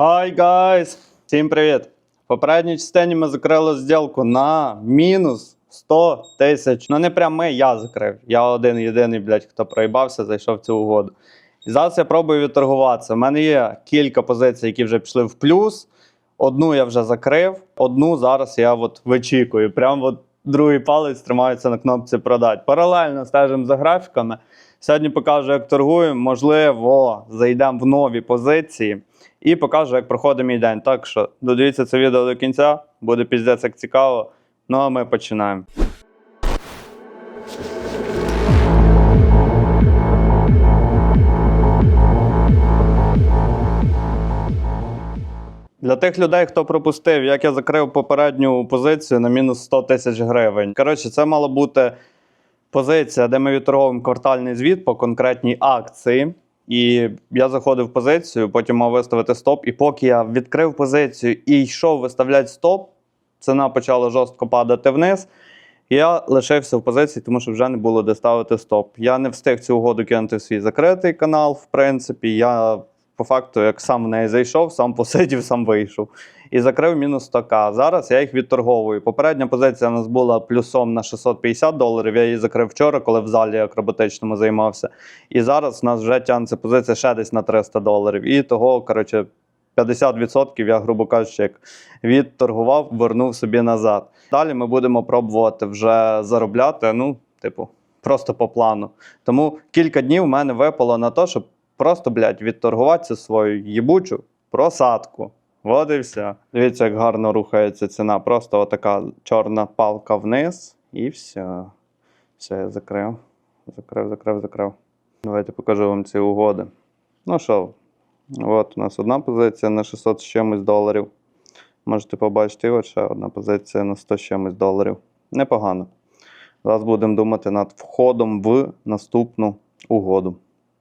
Hi guys! Всім привіт! В попередній частині ми закрили зділку на мінус 100 тисяч. Ну не прям ми, я закрив. Я один єдиний, блядь, хто проїбався, зайшов в цю угоду. І зараз я пробую відторгуватися. У мене є кілька позицій, які вже пішли в плюс. Одну я вже закрив, одну зараз я от вичікую. Прям от другий палець тримається на кнопці продати. Паралельно стежимо за графіками. Сьогодні покажу, як торгуємо. Можливо, зайдемо в нові позиції і покажу, як проходить мій день. Так що додивіться це відео до кінця, буде піздець як цікаво. Ну а ми починаємо. Для тих людей, хто пропустив, як я закрив попередню позицію на мінус 100 тисяч гривень. Коротше, це мала бути позиція, де ми відторговуємо квартальний звіт по конкретній акції. І я заходив в позицію, потім мав виставити стоп. І поки я відкрив позицію і йшов виставляти стоп, ціна почала жорстко падати вниз. Я лишився в позиції, тому що вже не було де ставити стоп. Я не встиг цю угоду кинути в свій закритий канал, в принципі. Я по факту, як сам в неї зайшов, сам посидів, сам вийшов. І закрив мінус 100к. Зараз я їх відторговую. Попередня позиція у нас була плюсом на 650 доларів. Я її закрив вчора, коли в залі акробатичному займався. І зараз у нас вже тягнеться позиція ще десь на 300 доларів. І того, коротше, 50% я, грубо кажучи, як відторгував, вернув собі назад. Далі ми будемо пробувати вже заробляти. Ну, типу, просто по плану. Тому кілька днів в мене випало на те, щоб просто, блядь, відторгуватися свою їбучу просадку. От і все. Дивіться, як гарно рухається ціна. Просто отака чорна палка вниз, і все. Все, я закрив. Закрив, закрив, закрив. Давайте покажу вам ці угоди. Ну що, от у нас одна позиція на 600 з чимось доларів. Можете побачити, і ще одна позиція на 100 з чимось доларів. Непогано. Зараз будемо думати над входом в наступну угоду.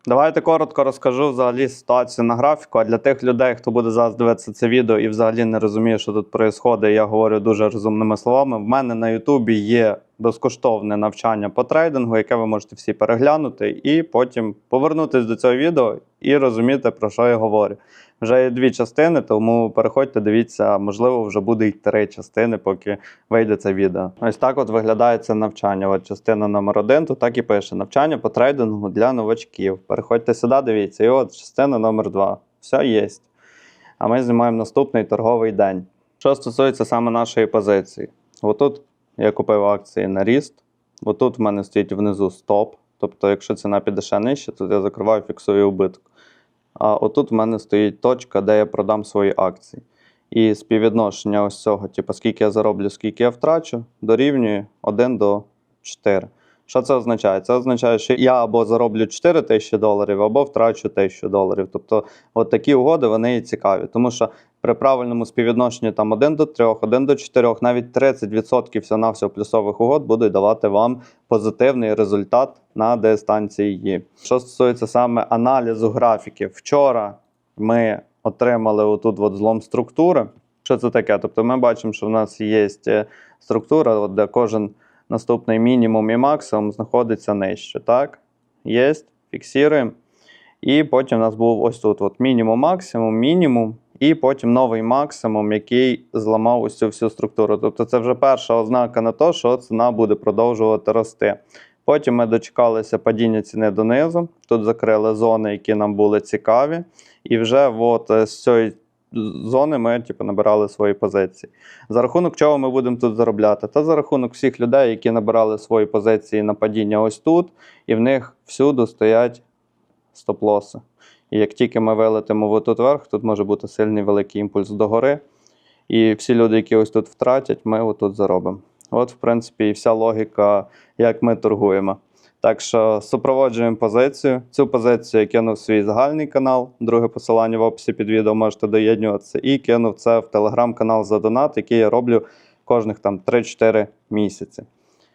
Давайте коротко розкажу взагалі ситуацію на графіку. А для тих людей, хто буде зараз дивитися це відео і взагалі не розуміє, що тут відбувається, я говорю дуже розумними словами. В мене на Ютубі є безкоштовне навчання по трейдингу, яке ви можете всі переглянути, і потім повернутися до цього відео і розуміти, про що я говорю. Вже є дві частини, тому переходьте, дивіться, можливо, вже буде й три частини, поки вийде це відео. Ось так от виглядає це навчання. От частина номер один, тут так і пише: навчання по трейдингу для новачків. Переходьте сюди, дивіться. І от частина номер два. Все є. А ми знімаємо наступний торговий день. Що стосується саме нашої позиції, отут я купив акції на ріст. Отут в мене стоїть внизу стоп. Тобто, якщо ціна піде ще нижче, то я закриваю, фіксую убиток. А отут в мене стоїть точка, де я продам свої акції. І співвідношення ось цього, типу, скільки я зароблю, скільки я втрачу, дорівнює 1 до 4. Що це означає? Це означає, що я або зароблю 4 тисячі доларів, або втрачу 1000 доларів. Тобто, от такі угоди вони і цікаві. Тому що при правильному співвідношенні там 1 до 3, 1 до 4, навіть 30% всього-навсього плюсових угод будуть давати вам позитивний результат на дистанції. Що стосується саме аналізу графіків, вчора ми отримали отут от злом структури. Що це таке? Тобто ми бачимо, що в нас є е, структура, де кожен наступний мінімум і максимум знаходиться нижче. Так? Є, фіксуємо. І потім у нас був ось тут от мінімум, максимум, мінімум, і потім новий максимум, який зламав цю всю структуру. Тобто це вже перша ознака на те, що ціна буде продовжувати рости. Потім ми дочекалися падіння ціни донизу. Тут закрили зони, які нам були цікаві. І вже от е, з цієї зони ми типу, набирали свої позиції. За рахунок чого ми будемо тут заробляти? Та за рахунок всіх людей, які набирали свої позиції на падіння ось тут, і в них всюди стоять стоп-лоси. І як тільки ми вилетимо в тут вверх, тут може бути сильний великий імпульс догори. І всі люди, які ось тут втратять, ми отут заробимо. От, в принципі, і вся логіка, як ми торгуємо. Так що супроводжуємо позицію. Цю позицію я кинув в свій загальний канал. Друге посилання в описі під відео можете доєднюватися. І кинув це в телеграм-канал за донат, який я роблю кожних там 3-4 місяці.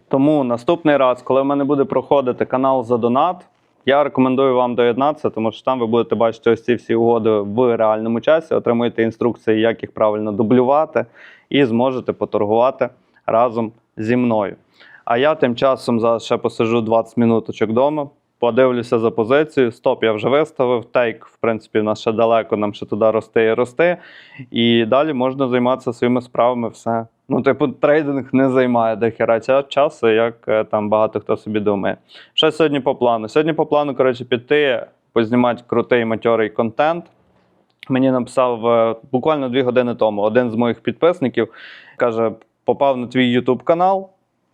Тому наступний раз, коли в мене буде проходити канал за донат, я рекомендую вам доєднатися, тому що там ви будете бачити ось ці всі угоди в реальному часі, отримуєте інструкції, як їх правильно дублювати, і зможете поторгувати разом зі мною. А я тим часом зараз ще посиджу 20 минуточок вдома, подивлюся за позицію. Стоп, я вже виставив. Тейк, в принципі, в нас ще далеко, нам ще туди рости і рости. І далі можна займатися своїми справами. Все. Ну, типу, трейдинг не займає дохера часу, як е, там багато хто собі думає. Що сьогодні по плану? Сьогодні по плану, коротше, піти, познімати крутий матьорий контент. Мені написав е, буквально дві години тому один з моїх підписників. Каже: попав на твій YouTube канал,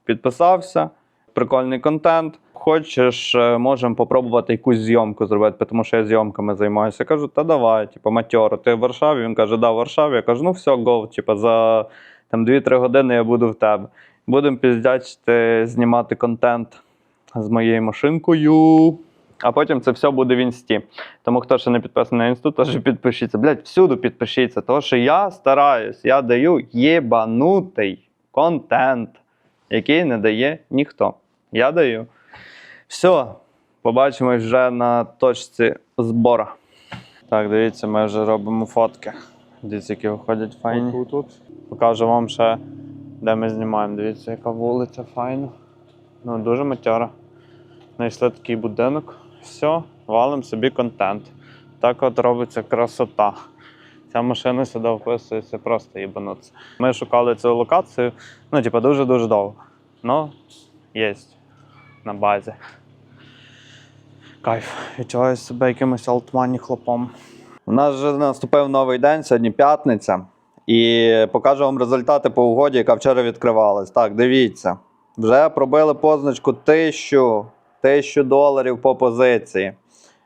підписався, прикольний контент. Хочеш, е, можемо попробувати якусь зйомку зробити, тому що я зйомками займаюся. Я кажу, та давай, типу, матьоро, ти в Варшаві? Він каже, да, в Варшаві. Я кажу, ну все, го, типу, за там 2-3 години я буду в тебе. Будемо піздячити, знімати контент з моєю машинкою. А потім це все буде в інсті. Тому хто ще не підписаний на інсту, теж підпишіться. Блять, всюди підпишіться. Тому що я стараюсь, я даю єбанутий контент, який не дає ніхто. Я даю. Все, побачимось вже на точці збора. Так, дивіться, ми вже робимо фотки. Дивіться, які виходять файні. Тут, тут. Покажу вам ще, де ми знімаємо. Дивіться, яка вулиця файна. Ну, дуже матьора. Знайшли такий будинок. Все, валимо собі контент. Так от робиться красота. Ця машина сюди вписується просто їбануться. Ми шукали цю локацію, ну, типу, дуже-дуже довго. Ну, є на базі. Кайф. Відчуваю себе якимось алтмані хлопом. У нас вже наступив новий день, сьогодні п'ятниця. І покажу вам результати по угоді, яка вчора відкривалась. Так, дивіться. Вже пробили позначку 1000, 1000 доларів по позиції.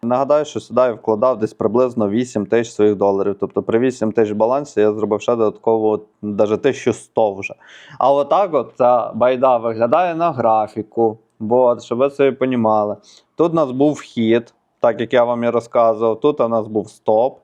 Нагадаю, що сюди я вкладав десь приблизно 8 тисяч своїх доларів. Тобто при 8 тисяч балансі я зробив ще додатково навіть 1100 вже. А отак от ця байда виглядає на графіку. От, щоб ви собі понімали. Тут у нас був вхід, так як я вам і розказував. Тут у нас був стоп.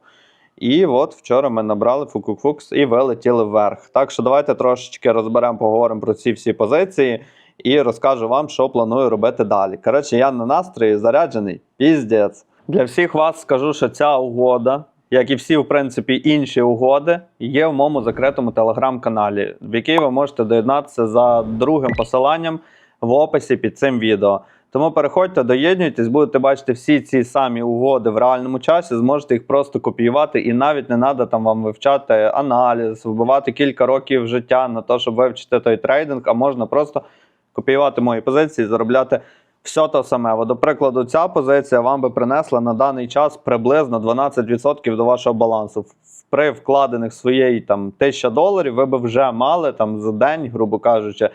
І от вчора ми набрали фукукфукс і вилетіли вверх. Так що давайте трошечки розберемо, поговоримо про ці всі позиції і розкажу вам, що планую робити далі. Коротше, я на настрої заряджений. Піздець. Для всіх вас скажу, що ця угода, як і всі, в принципі, інші угоди, є в моєму закритому телеграм-каналі, в який ви можете доєднатися за другим посиланням в описі під цим відео. Тому переходьте, доєднуйтесь, будете бачити всі ці самі угоди в реальному часі, зможете їх просто копіювати, і навіть не треба там вам вивчати аналіз, вбивати кілька років життя на те, щоб вивчити той трейдинг, а можна просто копіювати мої позиції, заробляти все те саме. До прикладу, ця позиція вам би принесла на даний час приблизно 12% до вашого балансу. При вкладених своєї там 1000 доларів ви би вже мали там за день, грубо кажучи,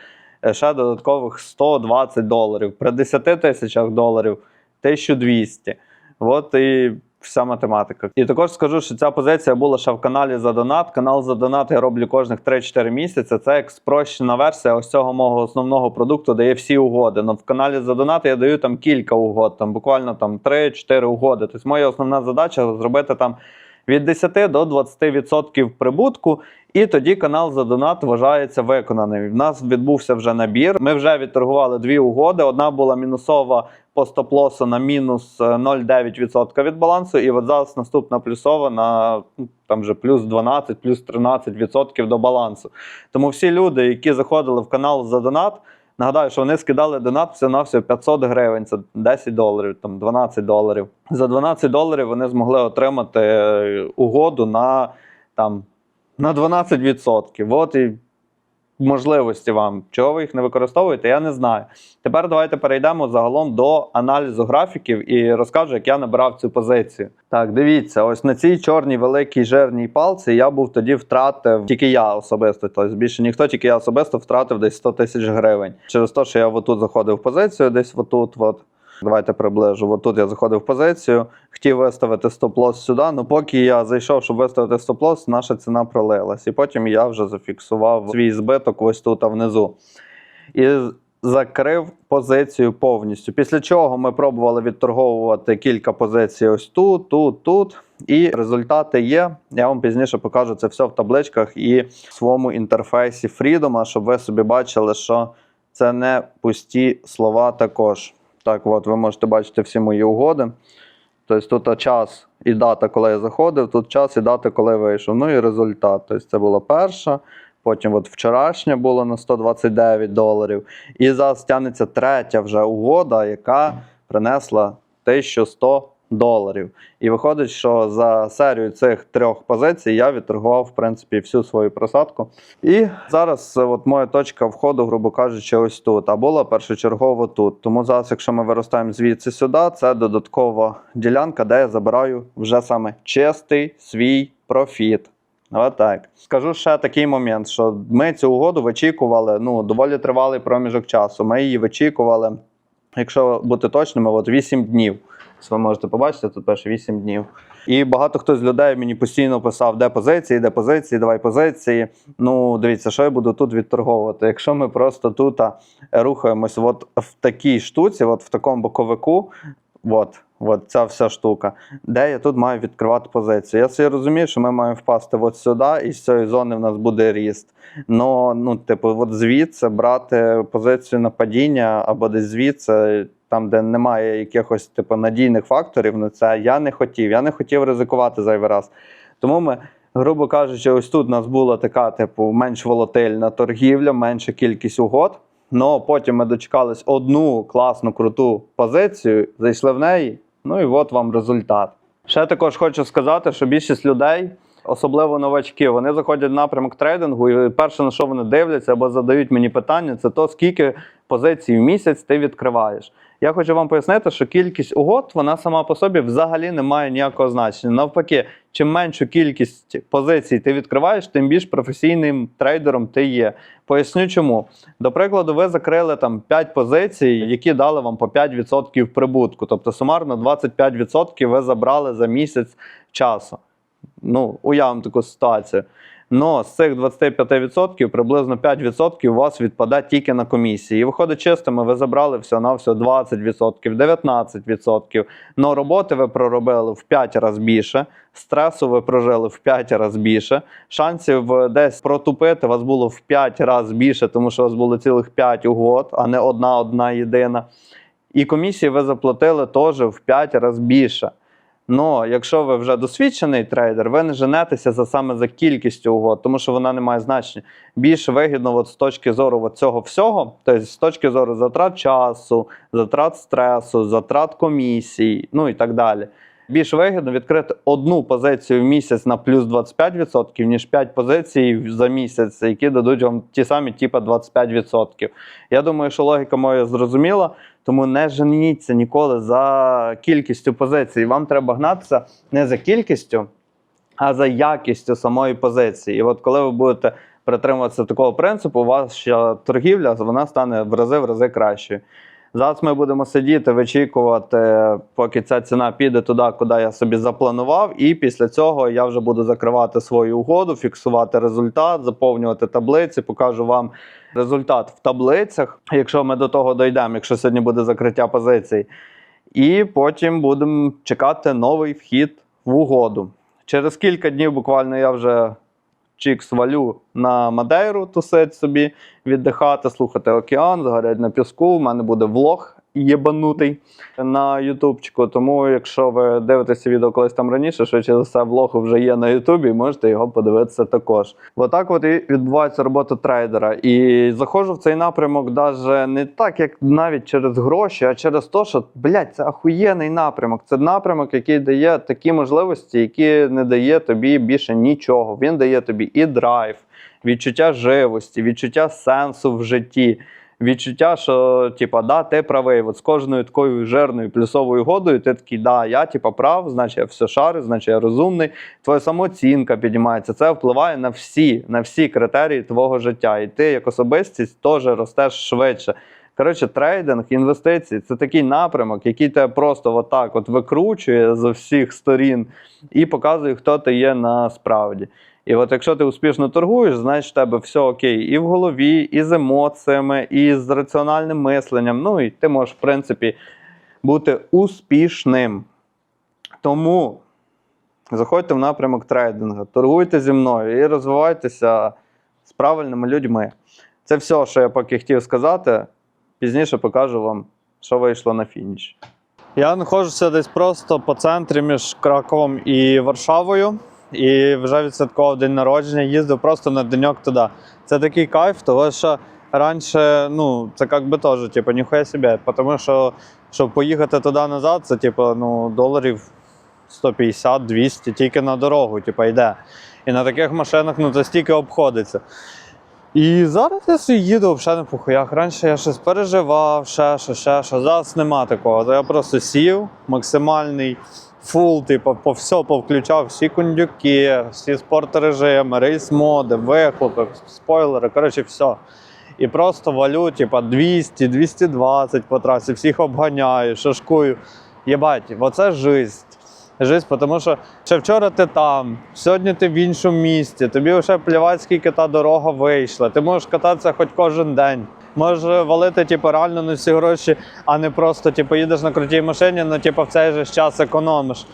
ще додаткових 120 доларів. При 10 тисячах доларів 1200. От і вся математика. І також скажу, що ця позиція була ще в каналі за донат. Канал за донат я роблю кожних 3-4 місяці. Це як спрощена версія ось цього мого основного продукту, де є всі угоди. Но в каналі за донат я даю там кілька угод, там буквально там 3-4 угоди. Тобто моя основна задача зробити там від 10 до 20% прибутку. І тоді канал за донат вважається виконаним. В нас відбувся вже набір. Ми вже відторгували дві угоди. Одна була мінусова по стоп-лосу на мінус е, 0,9% від балансу. І от зараз наступна плюсова на ну, там вже плюс 12, плюс 13% до балансу. Тому всі люди, які заходили в канал за донат, нагадаю, що вони скидали донат все на все 500 гривень, це 10 доларів, там 12 доларів. За 12 доларів вони змогли отримати е, угоду на там на 12%. От і можливості вам. Чого ви їх не використовуєте, я не знаю. Тепер давайте перейдемо загалом до аналізу графіків і розкажу, як я набирав цю позицію. Так, дивіться, ось на цій чорній великій жирній палці я був тоді втратив, тільки я особисто, тобто більше ніхто, тільки я особисто втратив десь 100 тисяч гривень. Через те, що я отут заходив в позицію, десь отут. От. Давайте приближу. От тут я заходив в позицію, хотів виставити стоп-лосс сюди. Ну поки я зайшов, щоб виставити стоп-лосс, наша ціна пролилась. І потім я вже зафіксував свій збиток ось тут внизу. І закрив позицію повністю. Після чого ми пробували відторговувати кілька позицій ось тут, тут, тут. І результати є. Я вам пізніше покажу це все в табличках і в своєму інтерфейсі Freedom, щоб ви собі бачили, що це не пусті слова також. Так, от ви можете бачити всі мої угоди. Тобто тут час і дата, коли я заходив, тут час і дата, коли вийшов. Ну і результат. Тобто це була перша, потім от вчорашня була на 129 доларів. І зараз тягнеться третя вже угода, яка принесла 1100 доларів. І виходить, що за серію цих трьох позицій я відторгував, в принципі, всю свою просадку. І зараз от моя точка входу, грубо кажучи, ось тут, а була першочергово тут. Тому зараз, якщо ми виростаємо звідси сюди, це додаткова ділянка, де я забираю вже саме чистий свій профіт. Отак. Скажу ще такий момент, що ми цю угоду вичікували ну, доволі тривалий проміжок часу. Ми її вичікували, якщо бути точними, от 8 днів. Ви можете побачити, тут перші 8 днів. І багато хто з людей мені постійно писав, де позиції, де позиції, давай позиції. Ну, дивіться, що я буду тут відторговувати. Якщо ми просто тут рухаємось от в такій штуці, от в такому боковику, от, от ця вся штука, де я тут маю відкривати позицію. Я собі розумію, що ми маємо впасти от сюди, і з цієї зони в нас буде ріст. Но, ну, типу, от звідси брати позицію на падіння або десь звідси, там, де немає якихось типу, надійних факторів на це, я не хотів. Я не хотів ризикувати зайвий раз. Тому ми, грубо кажучи, ось тут у нас була така, типу, менш волатильна торгівля, менша кількість угод. Но потім ми дочекались одну класну круту позицію, зайшли в неї. Ну і от вам результат. Ще також хочу сказати, що більшість людей, особливо новачки, вони заходять в напрямок трейдингу, і перше на що вони дивляться або задають мені питання, це то скільки позицій в місяць ти відкриваєш. Я хочу вам пояснити, що кількість угод вона сама по собі взагалі не має ніякого значення. Навпаки, чим меншу кількість позицій ти відкриваєш, тим більш професійним трейдером ти є. Поясню чому. До прикладу, ви закрили там 5 позицій, які дали вам по 5% прибутку. Тобто сумарно 25% ви забрали за місяць часу. Ну, уявимо таку ситуацію. Но з цих 25% приблизно 5% у вас відпаде тільки на комісії. І виходить чистими, ви забрали все на все 20%, 19%. Но роботи ви проробили в 5 разів більше, стресу ви прожили в 5 разів більше. Шансів е, десь протупити вас було в 5 разів більше, тому що у вас було цілих 5 угод, а не одна одна єдина. І комісії ви заплатили теж в 5 разів більше. Но якщо ви вже досвідчений трейдер, ви не женетеся за саме за кількістю угод, тому що вона не має значення. Більш вигідно, от з точки зору от цього всього, тобто з точки зору затрат часу, затрат стресу, затрат комісій, ну і так далі. Більш вигідно відкрити одну позицію в місяць на плюс 25%, ніж 5 позицій за місяць, які дадуть вам ті самі, типа 25%. Я думаю, що логіка моя зрозуміла. Тому не женіться ніколи за кількістю позицій. Вам треба гнатися не за кількістю, а за якістю самої позиції. І от коли ви будете притримуватися такого принципу, ваша торгівля вона стане в рази в рази кращою. Зараз ми будемо сидіти, вичікувати, поки ця ціна піде туди, куди я собі запланував. І після цього я вже буду закривати свою угоду, фіксувати результат, заповнювати таблиці, покажу вам результат в таблицях, якщо ми до того дійдемо, якщо сьогодні буде закриття позицій. І потім будемо чекати новий вхід в угоду. Через кілька днів буквально я вже чікс валю на Мадейру, тусить собі, віддихати, слухати океан, загорять на піску. У мене буде влог єбанутий на Ютубчику. Тому, якщо ви дивитеся відео колись там раніше, швидше за все, влог вже є на Ютубі, можете його подивитися також. Отак от і відбувається робота трейдера. І заходжу в цей напрямок навіть не так, як навіть через гроші, а через те, що блядь, це ахуєнний напрямок. Це напрямок, який дає такі можливості, які не дає тобі більше нічого. Він дає тобі і драйв, відчуття живості, відчуття сенсу в житті. Відчуття, що типа, да, ти правий. От з кожною такою жирною плюсовою годою ти такий, да, я типа прав, значить я все шарю, значить я розумний. Твоя самооцінка піднімається. Це впливає на всі, на всі критерії твого життя. І ти як особистість теж ростеш швидше. Коротше, трейдинг, інвестиції це такий напрямок, який тебе просто отак от викручує з всіх сторін і показує, хто ти є насправді. І от якщо ти успішно торгуєш, значить в тебе все окей і в голові, і з емоціями, і з раціональним мисленням. Ну і ти можеш, в принципі, бути успішним. Тому заходьте в напрямок трейдингу, торгуйте зі мною і розвивайтеся з правильними людьми. Це все, що я поки хотів сказати. Пізніше покажу вам, що вийшло на фініш. Я знаходжуся десь просто по центрі між Краковом і Варшавою. І вже відсвяткував день народження, їздив просто на деньок туди. Це такий кайф, тому що раніше, ну, це як би теж, типу, ніхуя себе. Тому що щоб поїхати туди назад, це типу, ну, доларів 150-200 тільки на дорогу, типу, йде. І на таких машинах ну, це стільки обходиться. І зараз я собі їду взагалі на похуях. Раніше я щось переживав, ще що, ще що. Зараз нема такого. Я просто сів, максимальний фул, типу, по все повключав, всі кондюки, всі спортрежими, рейс-моди, вихлопи, спойлери, коротше, все. І просто валю, типу, 200, 220 по трасі, всіх обганяю, шашкую. Єбать, оце жизнь. Жизнь, тому що ще вчора ти там, сьогодні ти в іншому місті, тобі вже плівать, скільки та дорога вийшла. Ти можеш кататися хоч кожен день. Можеш валити типу, реально на всі гроші, а не просто типу, їдеш на крутій машині, але типу, в цей же час економиш.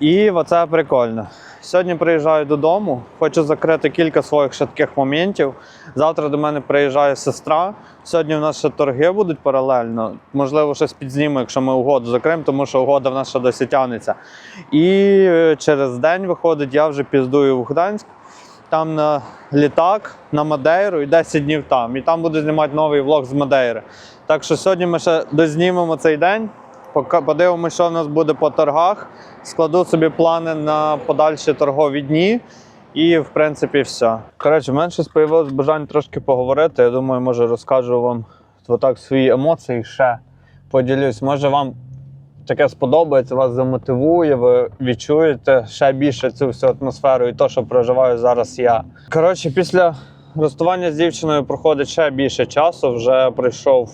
І оце прикольно. Сьогодні приїжджаю додому, хочу закрити кілька своїх таких моментів. Завтра до мене приїжджає сестра. Сьогодні в нас ще торги будуть паралельно. Можливо, щось підзніму, якщо ми угоду закриємо, тому що угода в нас ще досі тягнеться. І е, через день виходить, я вже піздую в Гданськ. Там на літак на Мадейру і 10 днів там. І там буду знімати новий влог з Мадейри. Так що сьогодні ми ще дознімемо цей день. Подивимося, що в нас буде по торгах. Складу собі плани на подальші торгові дні. І, в принципі, все. Коротше, щось появилось бажання трошки поговорити. Я думаю, може розкажу вам отак свої емоції ще поділюсь. Може вам таке сподобається, вас замотивує, ви відчуєте ще більше цю всю атмосферу і то, що проживаю зараз я. Коротше, після розставання з дівчиною проходить ще більше часу. Вже пройшов,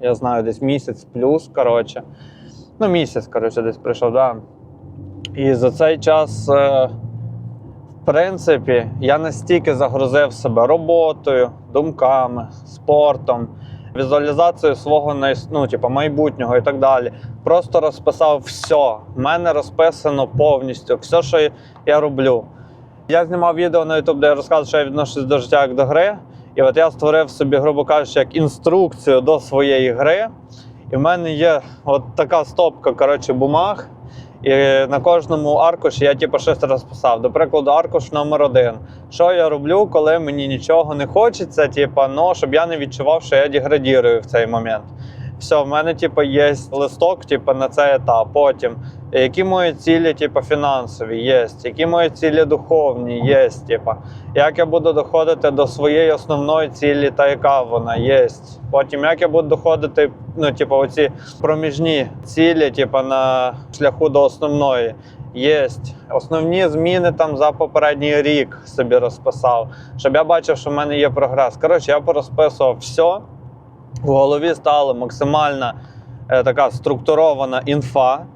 я знаю, десь місяць плюс. Коротше. Ну, місяць, коротше, десь прийшов, да. І за цей час, е, в принципі, я настільки загрузив себе роботою, думками, спортом, візуалізацією свого ну, типу, майбутнього і так далі. Просто розписав все. У мене розписано повністю все, що я роблю. Я знімав відео на YouTube, де я розказую, що я відношусь до життя як до гри. І от я створив собі, грубо кажучи, як інструкцію до своєї гри. І в мене є от така стопка коротше, бумаг. І на кожному аркуші я типу, щось розписав. До прикладу, аркуш номер один. Що я роблю, коли мені нічого не хочеться, типу, ну, щоб я не відчував, що я деградірую в цей момент. Все, в мене типу, є листок типу, на цей етап. Потім, які мої цілі, типу, фінансові, є, які мої цілі духовні, є. Типу. Як я буду доходити до своєї основної цілі, та яка вона є. Потім, як я буду доходити, ну, типу, оці проміжні цілі, типу, на шляху до основної. Є основні зміни там за попередній рік собі розписав, щоб я бачив, що в мене є прогрес. Коротше, я порозписував все. В голові стала максимальна е, така структурована інфа.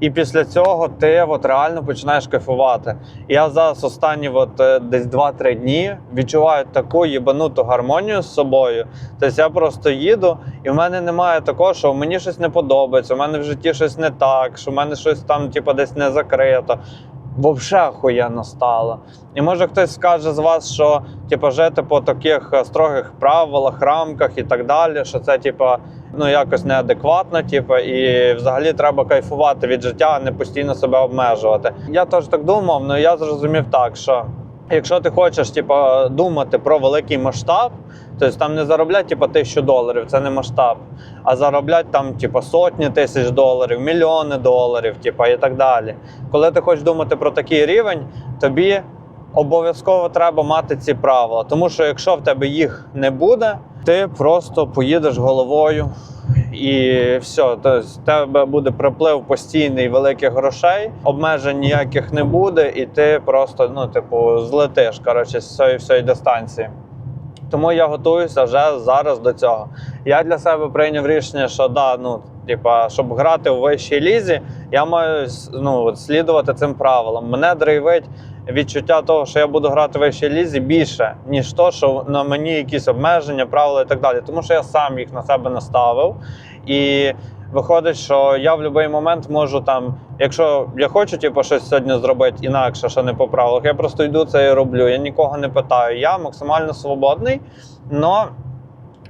І після цього ти от реально починаєш кайфувати. Я зараз останні от, е, десь 2-3 дні відчуваю таку їбануту гармонію з собою. Тобто я просто їду, і в мене немає такого, що мені щось не подобається, у мене в житті щось не так, що в мене щось там типу, десь не закрито. Вовше охуєнно стало. І може хтось скаже з вас, що типу, жити по таких е, строгих правилах, рамках і так далі, що це типу, ну, якось неадекватно, типу, і взагалі треба кайфувати від життя, а не постійно себе обмежувати. Я теж так думав, але я зрозумів так, що якщо ти хочеш типу, думати про великий масштаб, тобто там не заробляти типу, тисячу доларів, це не масштаб, а заробляти там типу, сотні тисяч доларів, мільйони доларів, типу, і так далі. Коли ти хочеш думати про такий рівень, тобі обов'язково треба мати ці правила. Тому що якщо в тебе їх не буде, ти просто поїдеш головою. І все, тобто в тебе буде приплив постійний великих грошей, обмежень ніяких не буде, і ти просто ну, типу, злетиш коротше, з цієї всієї дистанції. Тому я готуюся вже зараз до цього. Я для себе прийняв рішення, що да, ну, типа, щоб грати у вищій лізі, я маю ну, слідувати цим правилам. Мене драйвить відчуття того, що я буду грати в вищій лізі більше, ніж то, що на мені якісь обмеження, правила і так далі. Тому що я сам їх на себе наставив. І виходить, що я в будь-який момент можу там, якщо я хочу типу, щось сьогодні зробити інакше, що не по правилах, я просто йду це і роблю. Я нікого не питаю. Я максимально свободний. Но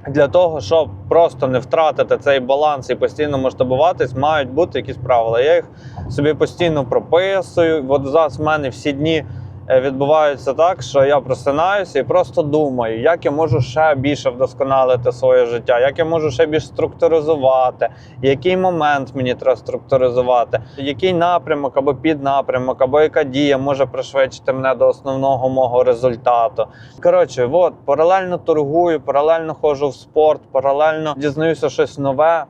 для того, щоб просто не втратити цей баланс і постійно масштабуватись, мають бути якісь правила. Я їх собі постійно прописую. От зараз в мене всі дні е, відбуваються так, що я просинаюся і просто думаю, як я можу ще більше вдосконалити своє життя, як я можу ще більш структуризувати, який момент мені треба структуризувати, який напрямок або піднапрямок, або яка дія може пришвидшити мене до основного мого результату. Коротше, от паралельно торгую, паралельно ходжу в спорт, паралельно дізнаюся щось нове.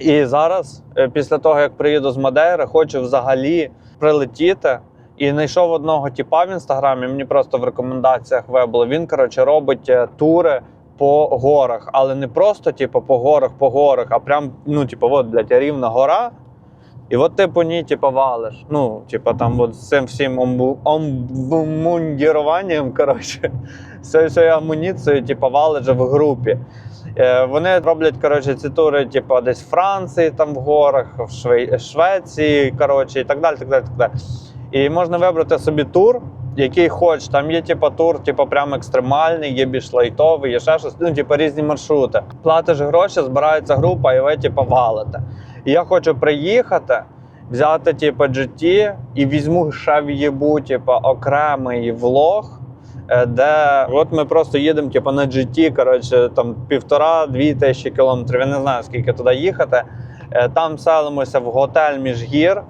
І зараз, е, після того як приїду з Мадейри, хочу взагалі прилетіти. І знайшов одного типа в інстаграмі. Мені просто в рекомендаціях вебlo. Він коротше робить е, тури по горах, але не просто, типу, по горах, по горах, а прям, ну, типу, от, блядь, рівна гора. І от ти по ній, типу, валиш. Ну, типу, там от з цим всім омбу, омбумундіруванням, коротше, цією амуніцією, типу, валиш в групі. Е, Вони роблять коротше, ці тури, типу, десь в Франції, там в горах, в Шве... Швеції, коротше, і так далі. так далі, так далі. І можна вибрати собі тур, який хочеш. Там є типу, тур, типу, прям екстремальний, є більш лайтовий, є ще щось, ну, типу, різні маршрути. Платиш гроші, збирається група, і ви типу, валите. І я хочу приїхати, взяти типу, GT і візьму ще в'єбу, типу, окремий влог. е, Де от ми просто їдемо типу, на GT, коротше, там півтора-дві тисячі кілометрів. Я не знаю, скільки туди їхати. Е, Там селимося в готель міжгір,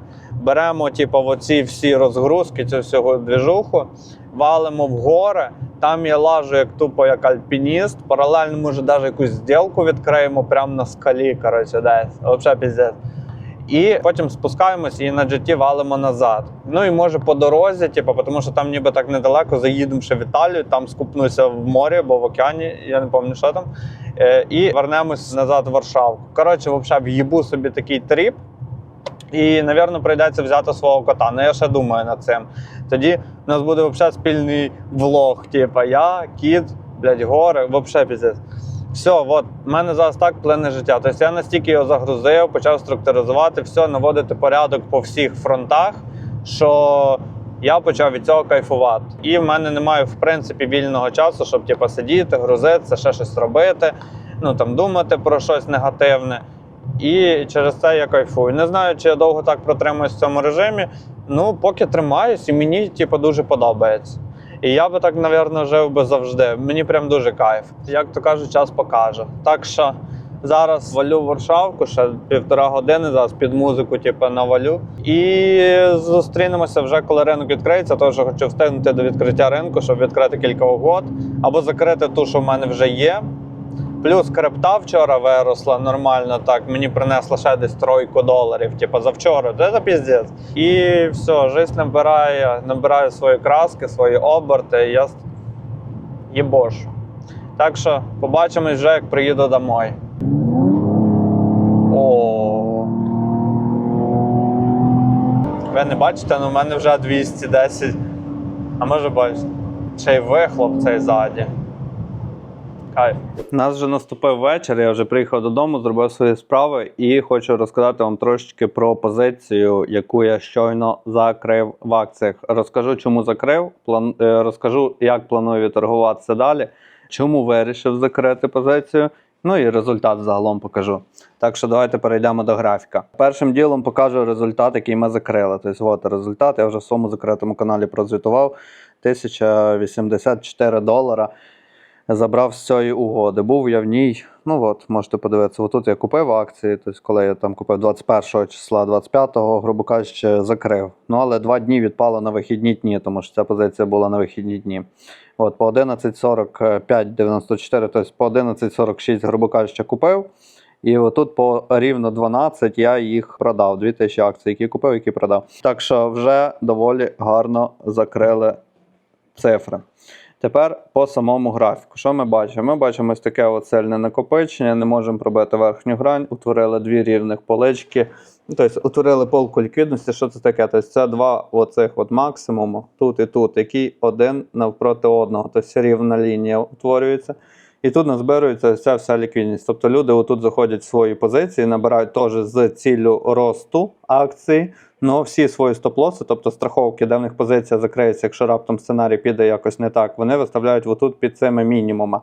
беремо типу, оці всі розгрузки, цю всього двіжуху, валимо в гори. Там я лажу як тупо як альпініст. Паралельно, може, навіть якусь зділку відкриємо прямо на скалі. Коротше, десь. Взагалі піздець. І потім спускаємось і на GT валимо назад. Ну і може по дорозі, типу, тому що там ніби так недалеко, заїдемо ще в Італію, там скупнуся в морі або в океані, я не пам'ятаю, що там. Е, і вернемось назад в Варшаву. Коротше, взагалі, в'їбу собі такий тріп. І, напевно, прийдеться взяти свого кота. Ну я ще думаю над цим. Тоді у нас буде взагалі спільний влог. Типа я, кіт, блядь, гори, взагалі піздець. Все, от, в мене зараз так плине життя. Тобто я настільки його загрузив, почав структуризувати, все, наводити порядок по всіх фронтах, що я почав від цього кайфувати. І в мене немає, в принципі, вільного часу, щоб типу, сидіти, грузитися, ще щось робити, ну там думати про щось негативне. І через це я кайфую. Не знаю, чи я довго так протримуюсь в цьому режимі. Ну, поки тримаюсь, і мені типу, дуже подобається. І я би так, напевно, жив би завжди. Мені прям дуже кайф. Як то кажуть, час покаже. Так що зараз валю в Варшавку, ще півтора години, зараз під музику, типу, навалю. І зустрінемося вже, коли ринок відкриється. Що хочу встигнути до відкриття ринку, щоб відкрити кілька угод, або закрити ту, що в мене вже є. Плюс крипта вчора виросла нормально, так мені принесла ще десь тройку доларів, типу завчора, це за піздець. І все, жизнь набирає, набирає свої краски, свої оберти, і я їбошу. Так що побачимось вже, як приїду домой. О. Ви не бачите, але в мене вже 210. А може бачите? Ще й вихлоп цей ззаді. Кайф. Нас вже наступив вечір. Я вже приїхав додому, зробив свої справи і хочу розказати вам трошечки про позицію, яку я щойно закрив в акціях. Розкажу, чому закрив, план... е, розкажу, як планую торгуватися далі, чому вирішив закрити позицію. Ну і результат загалом покажу. Так що давайте перейдемо до графіка. Першим ділом покажу результат, який ми закрили. Тобто, от результат. Я вже в своєму закритому каналі прозвітував 1084 долара забрав з цієї угоди. Був я в ній. Ну от, можете подивитися, отут я купив акції, тобто, коли я там купив 21 числа, 25-го, грубо кажучи, закрив. Ну але два дні відпало на вихідні дні, тому що ця позиція була на вихідні дні. От, по 11.45,94, тобто по 11.46, грубо кажучи, купив. І отут по рівно 12 я їх продав. 2000 акцій, які купив, які продав. Так що вже доволі гарно закрили цифри. Тепер по самому графіку. Що ми бачимо? Ми бачимо ось таке от сильне накопичення, не можемо пробити верхню грань, утворили дві рівних полички. Ну, Тобто утворили полку ліквідності. Що це таке? Тобто це два оцих от максимуму, тут і тут, які один навпроти одного. Тобто рівна лінія утворюється. І тут назбирується ця вся ліквідність. Тобто люди отут заходять в свої позиції, набирають теж з ціллю росту акцій, але всі свої стоп-лоси, тобто страховки, де в них позиція закриється, якщо раптом сценарій піде якось не так, вони виставляють отут під цими мінімума.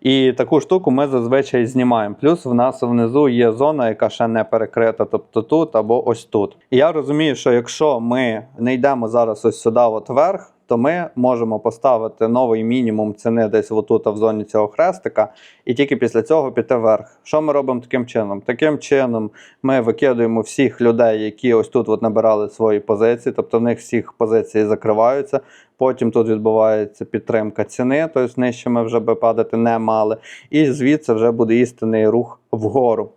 І таку штуку ми зазвичай знімаємо. Плюс в нас внизу є зона, яка ще не перекрита, тобто тут або ось тут. І я розумію, що якщо ми не йдемо зараз ось сюди, от вверх, то ми можемо поставити новий мінімум ціни десь отут в зоні цього хрестика, і тільки після цього піти вверх. Що ми робимо таким чином? Таким чином ми викидуємо всіх людей, які ось тут от набирали свої позиції, тобто в них всіх позиції закриваються. Потім тут відбувається підтримка ціни, тобто нижче ми вже би падати не мали. І звідси вже буде істинний рух вгору.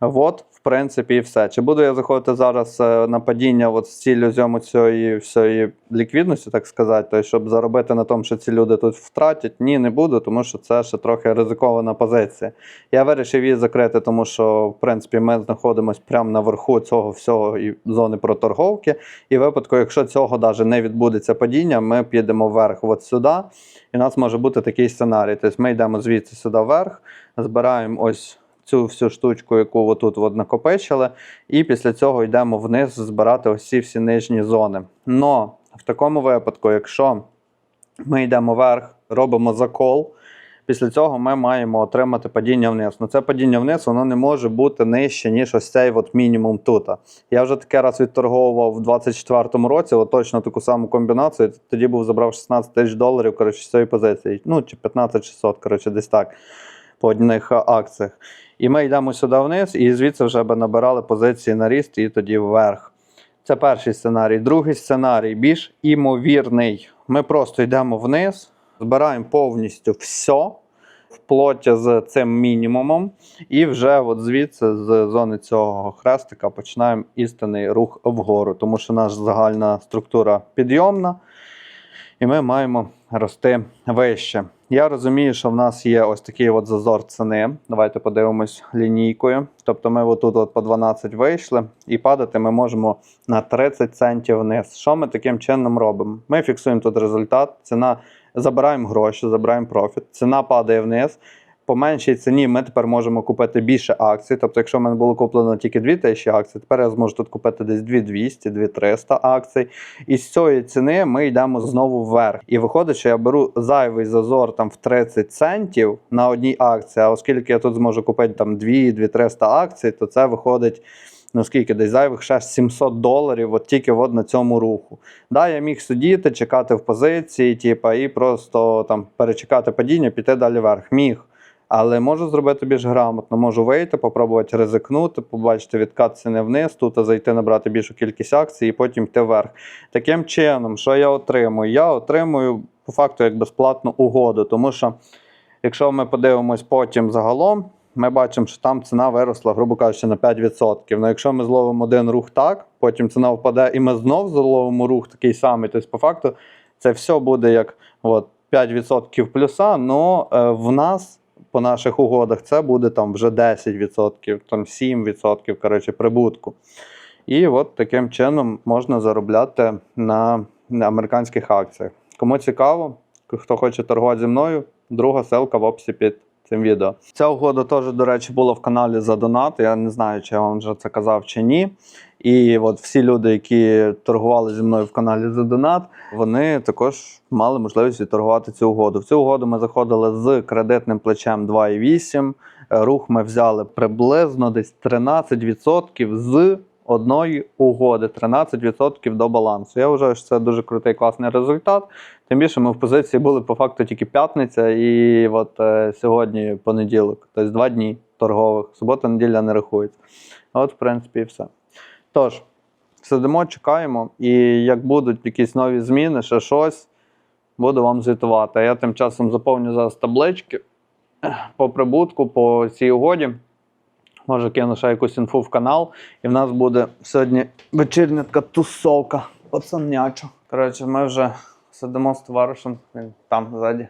От, принципі, і все. Чи буду я заходити зараз е, на падіння от з ціллю зйому цієї всієї ліквідності, так сказати, тобто, щоб заробити на тому, що ці люди тут втратять? Ні, не буду, тому що це ще трохи ризикована позиція. Я вирішив її закрити, тому що, в принципі, ми знаходимося прямо наверху цього всього і зони проторговки. І в випадку, якщо цього навіть не відбудеться падіння, ми підемо вверх от сюди. І у нас може бути такий сценарій. Тобто ми йдемо звідси сюди вверх, збираємо ось цю всю штучку, яку отут от накопичили, і після цього йдемо вниз збирати ось всі нижні зони. Но в такому випадку, якщо ми йдемо вверх, робимо закол. Після цього ми маємо отримати падіння вниз. Ну це падіння вниз, воно не може бути нижче, ніж ось цей от мінімум тут. Я вже таке раз відторговував в 24-му році, от точно таку саму комбінацію. Тоді був забрав 16 тисяч доларів коротше, з цієї позиції. Ну, чи 15 600, коротше, десь так по одних акціях. І ми йдемо сюди вниз, і звідси вже би набирали позиції на ріст і тоді вверх. Це перший сценарій. Другий сценарій більш імовірний. Ми просто йдемо вниз, збираємо повністю все вплоть з цим мінімумом, і вже от звідси, з зони цього хрестика, починаємо істинний рух вгору, тому що наша загальна структура підйомна, і ми маємо рости вище. Я розумію, що в нас є ось такий от зазор ціни. Давайте подивимось лінійкою. Тобто ми отут от по 12 вийшли, і падати ми можемо на 30 центів вниз. Що ми таким чином робимо? Ми фіксуємо тут результат, ціна забираємо гроші, забираємо профіт, ціна падає вниз. По меншій ціні ми тепер можемо купити більше акцій. Тобто, якщо в мене було куплено тільки 2000 акцій, тепер я зможу тут купити десь 2200, 2300 акцій. І з цієї ціни ми йдемо знову вверх. І виходить, що я беру зайвий зазор там в 30 центів на одній акції. А оскільки я тут зможу купити там 2-2-300 акцій, то це виходить. Ну десь зайвих ще 700 доларів, от тільки от на цьому руху. Да, я міг сидіти, чекати в позиції, типа, і просто там перечекати падіння, піти далі вверх. Міг. Але можу зробити більш грамотно. Можу вийти, попробувати ризикнути, побачити відкат ціни вниз, тут зайти набрати більшу кількість акцій і потім йти вверх. Таким чином, що я отримую? Я отримую по факту як безплатну угоду, тому що якщо ми подивимось потім загалом, ми бачимо, що там ціна виросла, грубо кажучи, на 5%. Ну, якщо ми зловимо один рух так, потім ціна впаде, і ми знов зловимо рух такий самий. Тобто, по факту, це все буде як от, 5% плюса, але в нас. По наших угодах це буде там вже 10%, там 7% коротше, прибутку. І от таким чином можна заробляти на, американських акціях. Кому цікаво, хто хоче торгувати зі мною, друга ссылка в описі під цим відео. Ця угода теж, до речі, була в каналі за донат. Я не знаю, чи я вам вже це казав чи ні. І от всі люди, які торгували зі мною в каналі за донат, вони також мали можливість відторгувати цю угоду. В цю угоду ми заходили з кредитним плечем 2,8. Рух ми взяли приблизно десь 13% з одної угоди, 13% до балансу. Я вважаю, що це дуже крутий класний результат. Тим більше ми в позиції були по факту тільки п'ятниця, і от е, сьогодні понеділок, тобто два дні торгових. Субота, неділя не рахується. От, в принципі, і все. Тож, сидимо, чекаємо, і як будуть якісь нові зміни, ще щось, буду вам звітувати. Я тим часом заповню зараз таблички по прибутку, по цій угоді. Може, кину ще якусь інфу в канал, і в нас буде сьогодні вечірня така тусовка пацаняча. Коротше, ми вже сидимо з товаришем, він там ззаді.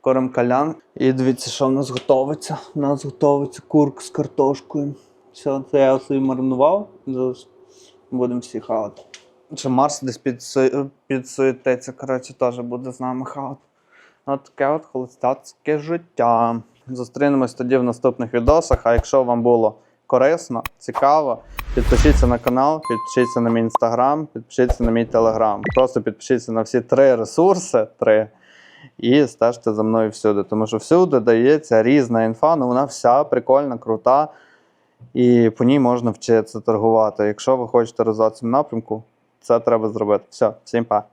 Корим калян. І дивіться, що в нас готовиться. У нас готовиться курк з картошкою. Все, це я собі маринував. Зараз будемо всі хавати. Чи Марс десь підсу- підсуетиться, коротше, теж буде з нами хавати. От таке от холостяцьке життя. Зустрінемось тоді в наступних відосах. А якщо вам було корисно, цікаво, підпишіться на канал, підпишіться на мій інстаграм, підпишіться на мій телеграм. Просто підпишіться на всі три ресурси. Три. І стежте за мною всюди, тому що всюди дається різна інфа, ну вона вся прикольна, крута, і по ній можна вчитися торгувати. Якщо ви хочете розвиватися в напрямку, це треба зробити. Все, всім па.